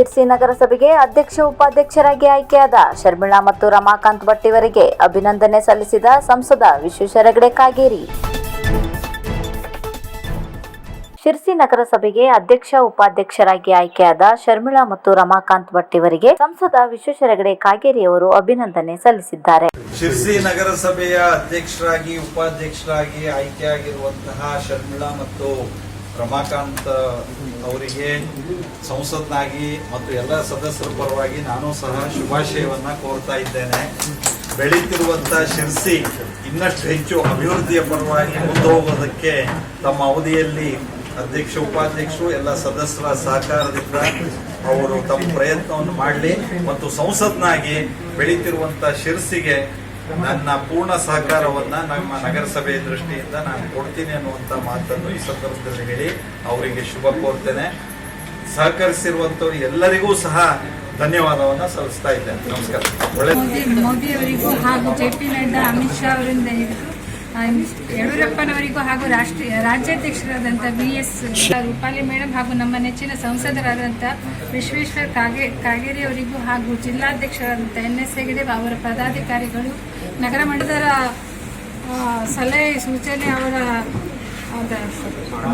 ಶಿರ್ಸಿ ನಗರಸಭೆಗೆ ಅಧ್ಯಕ್ಷ ಉಪಾಧ್ಯಕ್ಷರಾಗಿ ಆಯ್ಕೆಯಾದ ಶರ್ಮಿಳಾ ಮತ್ತು ರಮಾಕಾಂತ್ ಭಟ್ ಇವರಿಗೆ ಅಭಿನಂದನೆ ಸಲ್ಲಿಸಿದ ಸಂಸದ ವಿಶ್ವೇಶ್ವರ ಹೆಗಡೆ ಕಾಗೇರಿ. ಶಿರ್ಸಿ ನಗರಸಭೆಗೆ ಅಧ್ಯಕ್ಷ ಉಪಾಧ್ಯಕ್ಷರಾಗಿ ಆಯ್ಕೆಯಾದ ಶರ್ಮಿಳಾ ಮತ್ತು ರಮಾಕಾಂತ್ ಭಟ್ ಇವರಿಗೆ ಸಂಸದ ವಿಶ್ವೇಶ್ವರ ಹೆಗಡೆ ಕಾಗೇರಿ ಅವರು ಅಭಿನಂದನೆ ಸಲ್ಲಿಸಿದ್ದಾರೆ. ಶಿರ್ಸಿ ನಗರಸಭೆಯ ಅಧ್ಯಕ್ಷರಾಗಿ, ಉಪಾಧ್ಯಕ್ಷರಾಗಿ ಆಯ್ಕೆಯಾಗಿರುವಂತಹ ಶರ್ಮಿಳಾ ಮತ್ತು ರಮಾಕಾಂತ್ ಅವರಿಗೆ ಸಂಸತ್ನಾಗಿ ಮತ್ತು ಎಲ್ಲ ಸದಸ್ಯರ ಪರವಾಗಿ ನಾನು ಸಹ ಶುಭಾಶಯವನ್ನ ಕೋರ್ತಾ ಇದ್ದೇನೆ. ಬೆಳೀತಿರುವಂತಹ ಶಿರ್ಸಿ ಇನ್ನಷ್ಟು ಹೆಚ್ಚು ಅಭಿವೃದ್ಧಿಯ ಪರವಾಗಿ ಮುಂದೆ ಹೋಗೋದಕ್ಕೆ ತಮ್ಮ ಅವಧಿಯಲ್ಲಿ ಅಧ್ಯಕ್ಷ, ಉಪಾಧ್ಯಕ್ಷರು, ಎಲ್ಲ ಸದಸ್ಯರ ಸಹಕಾರದಿಂದ ಅವರು ತಮ್ಮ ಪ್ರಯತ್ನವನ್ನು ಮಾಡಲಿ ಮತ್ತು ಸಂಸತ್ನಾಗಿ ಬೆಳೀತಿರುವಂತ ಶಿರ್ಸಿಗೆ ನನ್ನ ಪೂರ್ಣ ಸಹಕಾರವನ್ನ ನಮ್ಮ ನಗರಸಭೆ ದೃಷ್ಟಿಯಿಂದ ನಾನು ಕೊಡ್ತೀನಿ ಅನ್ನುವಂತ ಮಾತನ್ನು ಈ ಸಂದರ್ಭದಲ್ಲಿ ಹೇಳಿ ಅವರಿಗೆ ಶುಭ ಕೋರ್ತೇನೆ. ಸಹಕರಿಸಿರುವಂತವ್ರು ಎಲ್ಲರಿಗೂ ಸಹ ಧನ್ಯವಾದವನ್ನ ಸಲ್ಲಿಸ್ತಾ ಇದ್ದೇನೆ. ನಮಸ್ಕಾರ. ಮೋದಿ ಅವರಿಗೂ ಹಾಗೂ ಜೆ ಪಿ ನಡ್ಡಾ, ಅಮಿತ್ ಶಾ ಅವರಿಂದ ಹಿಡಿದು ಯಡಿಯೂರಪ್ಪನವರಿಗೂ ಹಾಗೂ ರಾಷ್ಟ್ರೀಯ ರಾಜ್ಯಾಧ್ಯಕ್ಷರಾದಂತಹ ಬಿ ಎಸ್ ರೂಪಾಲಿ ಮೇಡಮ್ ಹಾಗೂ ನಮ್ಮ ನೆಚ್ಚಿನ ಸಂಸದರಾದಂತಹ ವಿಶ್ವೇಶ್ವರ ಕಾಗೆ ಕಾಗೇರಿ ಅವರಿಗೂ ಹಾಗೂ ಜಿಲ್ಲಾಧ್ಯಕ್ಷರಾದಂತಹ ಎನ್ ಎಸ್ ಹೆಗಡೆ ಅವರ ಪದಾಧಿಕಾರಿಗಳು ನಗರ ಮಂಡಲದ ಸಲಹೆ ಸೂಚನೆ ಅವರ ಅದ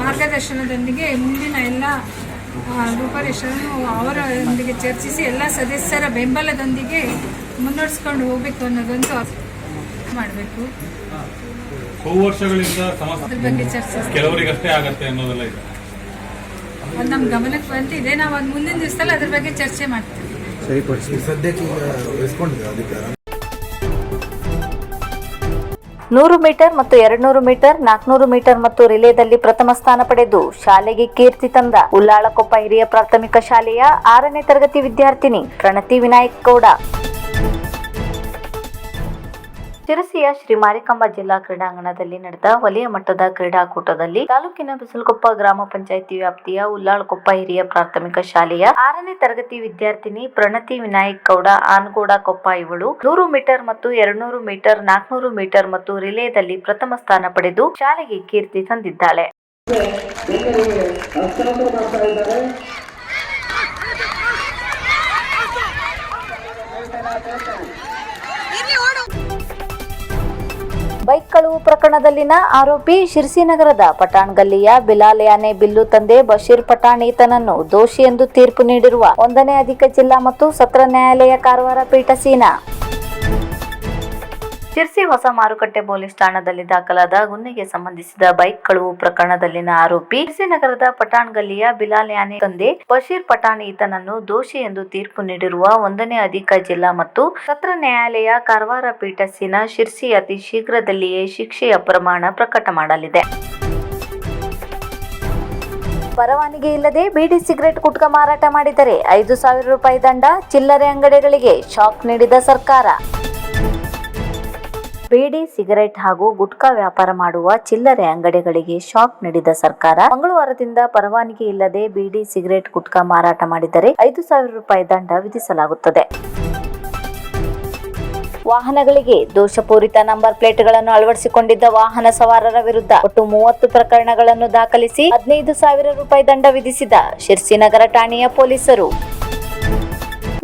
ಮಾರ್ಗದರ್ಶನದೊಂದಿಗೆ ಮುಂದಿನ ಎಲ್ಲ ರೂಪರೇಷನ್ನು ಅವರೊಂದಿಗೆ ಚರ್ಚಿಸಿ ಎಲ್ಲ ಸದಸ್ಯರ ಬೆಂಬಲದೊಂದಿಗೆ ಮುನ್ನಡೆಸ್ಕೊಂಡು ಹೋಗಬೇಕು ಅನ್ನೋದೊಂದು ಮಾಡಬೇಕು. ಬಹು ವರ್ಷಗಳಿಂದ ಅದ್ರ ಬಗ್ಗೆ ಚರ್ಚಿಸಿ ಕೆಲವರಿಗಷ್ಟೇ ಆಗತ್ತೆ ಅನ್ನೋದೆಲ್ಲ ಇದೆ. ಅದು ನಮ್ಮ ಗಮನಕ್ಕೆ ಬಂದಿದೆ ನಾವು ಅದು ಮುಂದಿನ ದಿವಸದಲ್ಲಿ ಅದ್ರ ಬಗ್ಗೆ ಚರ್ಚೆ ಮಾಡ್ತೀವಿ. ಸರಿಪಡಿಸಿ. ಸದ್ಯಕ್ಕೆ ಈಗ ನೂರು ಮೀಟರ್ ಮತ್ತು ಎರಡ್ನೂರು ಮೀಟರ್, ನಾಲ್ಕನೂರು ಮೀಟರ್ ಮತ್ತು ರಿಲೇದಲ್ಲಿ ಪ್ರಥಮ ಸ್ಥಾನ ಪಡೆದು ಶಾಲೆಗೆ ಕೀರ್ತಿ ತಂದ ಉಲ್ಲಾಳಕೊಪ್ಪ ಹಿರಿಯ ಪ್ರಾಥಮಿಕ ಶಾಲೆಯ ಆರನೇ ತರಗತಿ ವಿದ್ಯಾರ್ಥಿನಿ ಪ್ರಣತಿ ವಿನಾಯಕ್ ಗೌಡ. ಶಿರಸಿಯ ಶ್ರೀ ಮಾರಿಕಾಂಬ ಜಿಲ್ಲಾ ಕ್ರೀಡಾಂಗಣದಲ್ಲಿ ನಡೆದ ವಲಯ ಮಟ್ಟದ ಕ್ರೀಡಾಕೂಟದಲ್ಲಿ ತಾಲೂಕಿನ ಬಿಸಲಕೊಪ್ಪ ಗ್ರಾಮ ಪಂಚಾಯಿತಿ ವ್ಯಾಪ್ತಿಯ ಉಲ್ಲಾಳ್ಕೊಪ್ಪ ಹಿರಿಯ ಪ್ರಾಥಮಿಕ ಶಾಲೆಯ ಆರನೇ ತರಗತಿ ವಿದ್ಯಾರ್ಥಿನಿ ಪ್ರಣತಿ ವಿನಾಯಕ್ ಗೌಡ ಆನ್ಗೋಡ ಕೊಪ್ಪ ಇವಳು ನೂರು ಮೀಟರ್ ಮತ್ತು ಎರಡ್ನೂರು ಮೀಟರ್ ನಾಲ್ಕನೂರು ಮೀಟರ್ ಮತ್ತು ರಿಲೇದಲ್ಲಿ ಪ್ರಥಮ ಸ್ಥಾನ ಪಡೆದು ಶಾಲೆಗೆ ಕೀರ್ತಿ ತಂದಿದ್ದಾಳೆ ಬೈಕ್ ಕಳುವು ಪ್ರಕರಣದಲ್ಲಿನ ಆರೋಪಿ ಶಿರ್ಸಿ ನಗರದ ಪಟಾಣ್ ಗಲ್ಲಿಯ ಬಿಲಾಲ್ ಯಾನೆ ಬಿಲ್ಲು ತಂದೆ ಬಶೀರ್ ಪಠಾಣ್ ಈತನನ್ನು ದೋಷಿ ಎಂದು ತೀರ್ಪು ನೀಡಿರುವ ಒಂದನೇ ಅಧಿಕ ಜಿಲ್ಲಾ ಮತ್ತು ಸತ್ರ ನ್ಯಾಯಾಲಯ ಕಾರವಾರ ಪೀಠ ಸೀನಾ. ಶಿರ್ಸಿ ಹೊಸ ಮಾರುಕಟ್ಟೆ ಪೊಲೀಸ್ ಠಾಣದಲ್ಲಿ ದಾಖಲಾದ ಗುನ್ನೆಗೆ ಸಂಬಂಧಿಸಿದ ಬೈಕ್ ಕಳುವು ಪ್ರಕರಣದಲ್ಲಿನ ಆರೋಪಿ ಶಿರ್ಸಿ ನಗರದ ಪಠಾಣ್ ಗಲ್ಲಿಯ ಬಿಲಾಲ್ ಯಾನೆ ತಂದೆ ಬಶೀರ್ ಪಠಾಣ್ ಈತನನ್ನು ದೋಷಿ ಎಂದು ತೀರ್ಪು ನೀಡಿರುವ ಒಂದನೇ ಅಧಿಕ ಜಿಲ್ಲಾ ಮತ್ತು ಸತ್ರ ನ್ಯಾಯಾಲಯ ಕಾರವಾರ ಪೀಠಸಿನ ಶಿರ್ಸಿ ಅತಿ ಶೀಘ್ರದಲ್ಲಿಯೇ ಶಿಕ್ಷೆಯ ಪ್ರಮಾಣ ಪ್ರಕಟ ಮಾಡಲಿದೆ. ಪರವಾನಗಿ ಇಲ್ಲದೆ ಬೀಡಿ ಸಿಗರೆಟ್ ಗುಟ್ಕ ಮಾರಾಟ ಮಾಡಿದರೆ ಐದು ಸಾವಿರ ರೂಪಾಯಿ ದಂಡ, ಚಿಲ್ಲರೆ ಅಂಗಡಿಗಳಿಗೆ ಶಾಕ್ ನೀಡಿದ ಸರ್ಕಾರ. ಬೀಡಿ ಸಿಗರೆಟ್ ಹಾಗೂ ಗುಟ್ಕಾ ವ್ಯಾಪಾರ ಮಾಡುವ ಚಿಲ್ಲರೆ ಅಂಗಡಿಗಳಿಗೆ ಶಾಕ್ ನೀಡಿದ ಸರ್ಕಾರ. ಮಂಗಳವಾರದಿಂದ ಪರವಾನಗಿ ಇಲ್ಲದೆ ಬೀಡಿ ಸಿಗರೆಟ್, ಗುಟ್ಕಾ ಮಾರಾಟ ಮಾಡಿದರೆ ಐದು ಸಾವಿರ ರೂಪಾಯಿ ದಂಡ ವಿಧಿಸಲಾಗುತ್ತದೆ. ವಾಹನಗಳಿಗೆ ದೋಷಪೂರಿತ ನಂಬರ್ ಪ್ಲೇಟ್ಗಳನ್ನು ಅಳವಡಿಸಿಕೊಂಡಿದ್ದ ವಾಹನ ಸವಾರರ ವಿರುದ್ಧ ಒಟ್ಟು ಮೂವತ್ತು ಪ್ರಕರಣಗಳನ್ನು ದಾಖಲಿಸಿ ಹದಿನೈದು ಸಾವಿರ ರೂಪಾಯಿ ದಂಡ ವಿಧಿಸಿದ ಶಿರ್ಸಿನಗರ ಠಾಣೆಯ ಪೊಲೀಸರು.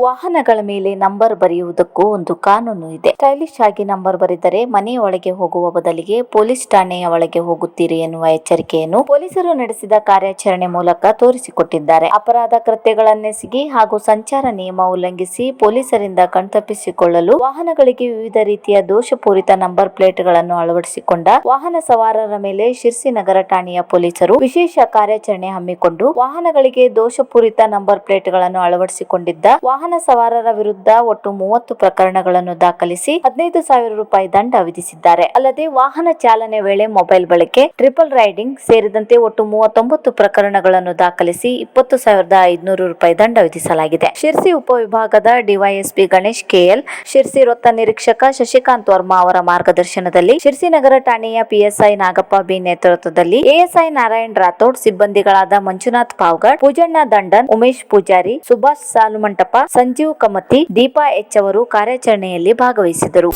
ವಾಹನಗಳ ಮೇಲೆ ನಂಬರ್ ಬರೆಯುವುದಕ್ಕೂ ಒಂದು ಕಾನೂನು ಇದೆ. ಸ್ಟೈಲಿಶ್ ಆಗಿ ನಂಬರ್ ಬರೆದರೆ ಮನೆಯ ಒಳಗೆ ಹೋಗುವ ಬದಲಿಗೆ ಪೊಲೀಸ್ ಠಾಣೆಯ ಒಳಗೆ ಹೋಗುತ್ತೀರಿ ಎನ್ನುವ ಎಚ್ಚರಿಕೆಯನ್ನು ಪೊಲೀಸರು ನಡೆಸಿದ ಕಾರ್ಯಾಚರಣೆ ಮೂಲಕ ತೋರಿಸಿಕೊಟ್ಟಿದ್ದಾರೆ. ಅಪರಾಧ ಕೃತ್ಯಗಳನ್ನೆಸಗಿ ಹಾಗೂ ಸಂಚಾರ ನಿಯಮ ಉಲ್ಲಂಘಿಸಿ ಪೊಲೀಸರಿಂದ ಕಣ್ತಪ್ಪಿಸಿಕೊಳ್ಳಲು ವಾಹನಗಳಿಗೆ ವಿವಿಧ ರೀತಿಯ ದೋಷಪೂರಿತ ನಂಬರ್ ಪ್ಲೇಟ್ಗಳನ್ನು ಅಳವಡಿಸಿಕೊಂಡ ವಾಹನ ಸವಾರರ ಮೇಲೆ ಶಿರ್ಸಿ ನಗರ ಠಾಣೆಯ ಪೊಲೀಸರು ವಿಶೇಷ ಕಾರ್ಯಾಚರಣೆ ಹಮ್ಮಿಕೊಂಡು ವಾಹನಗಳಿಗೆ ದೋಷಪೂರಿತ ನಂಬರ್ ಪ್ಲೇಟ್ಗಳನ್ನು ಅಳವಡಿಸಿಕೊಂಡಿದ್ದ ವಾಹನ ಸವಾರರ ವಿರುದ್ಧ ಒಟ್ಟು ಮೂವತ್ತು ಪ್ರಕರಣಗಳನ್ನು ದಾಖಲಿಸಿ ಹದಿನೈದು ಸಾವಿರ ರೂಪಾಯಿ ದಂಡ ವಿಧಿಸಿದ್ದಾರೆ. ಅಲ್ಲದೆ ವಾಹನ ಚಾಲನೆ ವೇಳೆ ಮೊಬೈಲ್ ಬಳಕೆ, ಟ್ರಿಪಲ್ ರೈಡಿಂಗ್ ಸೇರಿದಂತೆ ಒಟ್ಟು ಮೂವತ್ತೊಂಬತ್ತು ಪ್ರಕರಣಗಳನ್ನು ದಾಖಲಿಸಿ ಇಪ್ಪತ್ತು ಸಾವಿರದ ಐದುನೂರು ರೂಪಾಯಿ ದಂಡ ವಿಧಿಸಲಾಗಿದೆ. ಶಿರ್ಸಿ ಉಪವಿಭಾಗದ ಡಿವೈಎಸ್ಪಿ ಗಣೇಶ್ ಕೆಎಲ್, ಶಿರ್ಸಿ ವೃತ್ತ ನಿರೀಕ್ಷಕ ಶಶಿಕಾಂತ್ ವರ್ಮಾ ಅವರ ಮಾರ್ಗದರ್ಶನದಲ್ಲಿ ಶಿರ್ಸಿ ನಗರ ಠಾಣೆಯ ಪಿಎಸ್ಐ ನಾಗಪ್ಪ ಬಿ ನೇತೃತ್ವದಲ್ಲಿ ಎಎಸ್ಐ ನಾರಾಯಣ್ ರಾಥೋಡ್ ಸಿಬ್ಬಂದಿಗಳಾದ ಮಂಜುನಾಥ್ ಪಾವ್ಗಡ್, ಪೂಜಣ್ಣ ದಂಡನ್, ಉಮೇಶ್ ಪೂಜಾರಿ, ಸುಭಾಷ್ ಸಾಲುಮಂಟಪ ಸಂಜೀವ್ ಕಮತಿ ದೀಪಾ ಎಚ್ ಅವರು ಕಾರ್ಯಾಚರಣೆಯಲ್ಲಿ ಭಾಗವಹಿಸಿದರು.